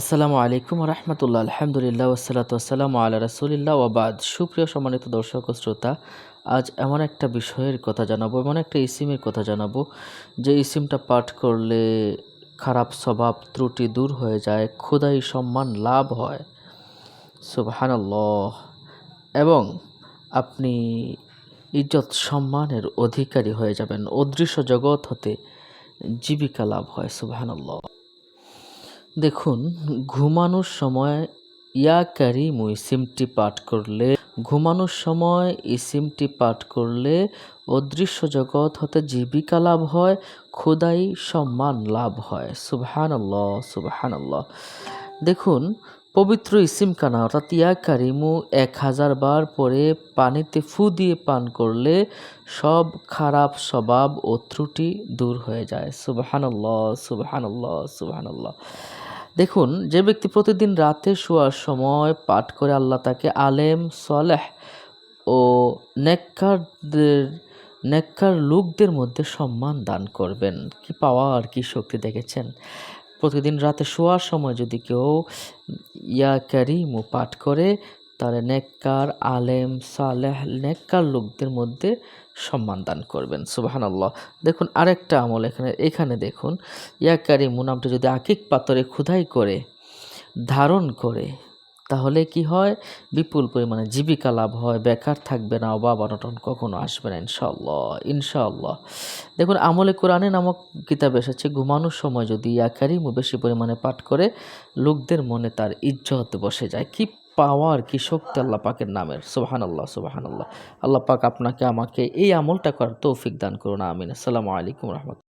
আসসালামু আলাইকুম রহমতুল্লাহ, আলহামদুলিল্লাহ ওসালাত আসসালাম আল্লাহ রাসুলিল্লাহ ওবাদ সুপ্রিয় সম্মানিত দর্শক ও শ্রোতা, আজ এমন একটা বিষয়ের কথা জানাব, এমন একটা ইসিমের কথা জানাব, যে ইসিমটা পাঠ করলে খারাপ স্বভাব, ত্রুটি দূর হয়ে যায় ক্ষুদাই সম্মান লাভ হয়। সুবহানাল্লাহ। এবং আপনি ইজ্জত সম্মানের অধিকারী হয়ে যাবেন, অদৃশ্য জগৎ হতে জীবিকা লাভ হয়, সুবহানাল্লাহ। দেখুন, ঘুমানোর সময় ইয়া কারিমু ইসিমটি পাঠ করলে, ঘুমানোর সময় ইসিমটি পাঠ করলে অদৃশ্য জগৎ হতে জীবিকা লাভ হয়, খোদাই সম্মান লাভ হয়। সুবহান আল্লাহ সুবহান আল্লাহ দেখুন, পবিত্র ইসিম কানা, অর্থাৎ ইয়া কারিমু এক হাজার বার পরে পানিতে ফু দিয়ে পান করলে সব খারাপ স্বভাব ও ত্রুটি দূর হয়ে যায়। সুবহানাল্লাহ সুবহানাল্লাহ সুবহানাল্লাহ। দেখুন, যে ব্যক্তি প্রতিদিন রাতে শোয়ার সময় পাঠ করে আল্লাহ তাকে আলেম, সলেহ ও নেককারদের, নেককার লোকদের মধ্যে সম্মান দান করবেন। কি পাওয়া আর কি শক্তি দেখেছেন? প্রতিদিন রাতে শোয়ার সময় যদি কেউ ইয়া ক্যারিমু পাঠ করে তাহলে নেককার, আলেম, সালেহ, নেককার লোকদের মধ্যে সম্মান দান করবেন। সুবাহান আল্লাহ দেখুন, আরেকটা আমল এখানে এখানে দেখুন। ইয়াকারি মুনামটা যদি আকিক পাতরে ক্ষুধাই করে, ধারণ করে, তাহলে কি হয়? বিপুল পরিমাণে জীবিকা লাভ হয়, বেকার থাকবে না, অভাব অনটন কখনো আসবে না ইনশাল্লাহ ইনশাআল্লাহ। দেখুন, আমলে কোরআনে নামক কিতাব এসেছে, ঘুমানোর সময় যদি ইয়াকারিমু বেশি পরিমাণে পাঠ করে, লোকদের মনে তার ইজ্জত বসে যায়। কি পাওয়ার কি শক্তি আল্লাহ পাকের নামের। সুবাহান আল্লাহ সুবাহান আল্লাহ আল্লাহ পাক আপনাকে আমাকে এই আমলটা করার তৌফিক দান করুন, আমিন। আসসালামু আলাইকুম রহমত